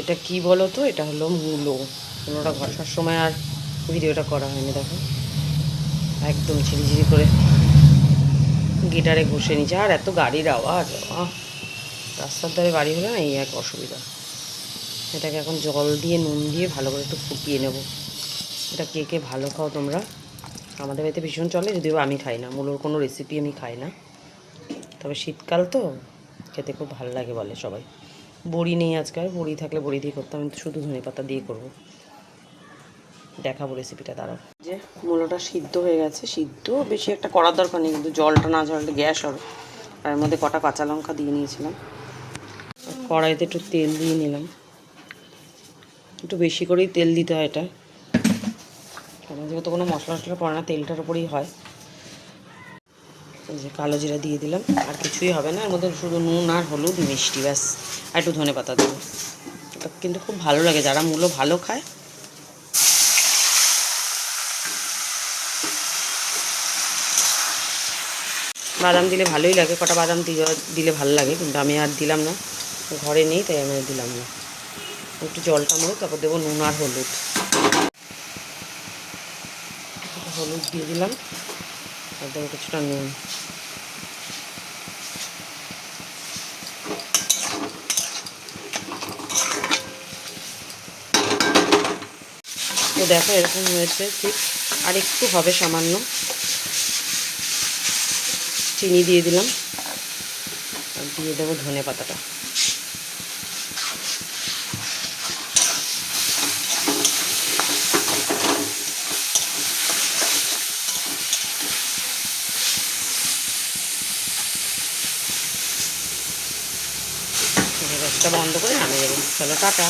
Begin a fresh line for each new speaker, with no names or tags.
এটা কি বলো তো? এটা হলো মূলো। মূলোটা ঘষার সময় আর ভিডিওটা করা হয়নি, দেখো। একদম ঝিরিঝিরি করে গিটারে ঘষে নিচ্ছে আর এত গাড়ির আওয়াজ! রাস্তার ধারে বাড়ি হলে না এই এক অসুবিধা। এটাকে এখন জল দিয়ে, নুন দিয়ে ভালো করে একটু ফুটিয়ে নেব। এটা কে কে ভালো খাও তোমরা? আমাদের বাড়িতে ভীষণ চলে, যদিও আমি খাই না। মূলোর কোনো রেসিপি আমি খাই না। তবে শীতকাল তো খেতে খুব ভালো লাগে বলে সবাই। বড়ি নেই আজকাল, বড়ি থাকলে বড়ি দিয়ে করতাম, আমি শুধু ধনে পাতা দিয়ে করব। দেখাবো রেসিপিটা দাঁড়াও। যে মূলোটা সিদ্ধ হয়ে গেছে, সিদ্ধ, বেশি একটা করার দরকার নেই, কিন্তু জলটা না ঝরলে গ্যাস হবে। আর এর মধ্যে কটা কাঁচা লঙ্কা দিয়ে নিয়েছিলাম। কড়াইতে একটু তেল দিয়ে নিলাম। একটু বেশি করেই তেল দিতে হয় এটা। কারণ যেহেতু কোনো মশলা টশলা পড়ে না, তেলটার উপরেই হয়। যে কালো জিরা দিয়ে দিলাম, আর কিছুই হবে না। এর মধ্যে শুধু নুন আর হলুদ মিষ্টি, ব্যাস। আর একটু ধনে পাতা দেবো। কিন্তু খুব ভালো লাগে, যারা মূলো ভালো খায়। বাদাম দিলে ভালোই লাগে, কটা বাদাম দিলে ভালো লাগে, কিন্তু আমি আর দিলাম না। ঘরে নেই, তাই আমি দিলাম না। একটু জলটা মরুক তারপর দেবো নুন আর হলুদ। হলুদ দিয়ে দিলাম। আর কিছুটা নুন। তো দেখো এরকম হয়েছে, ঠিক। আর একটু হবে সামান্য। চিনি দিয়ে দিলাম। দিয়ে দেবো ধনে পাতাটা। গ্যাসটা বন্ধ করে নামিয়ে দেবো। চলো টাটা।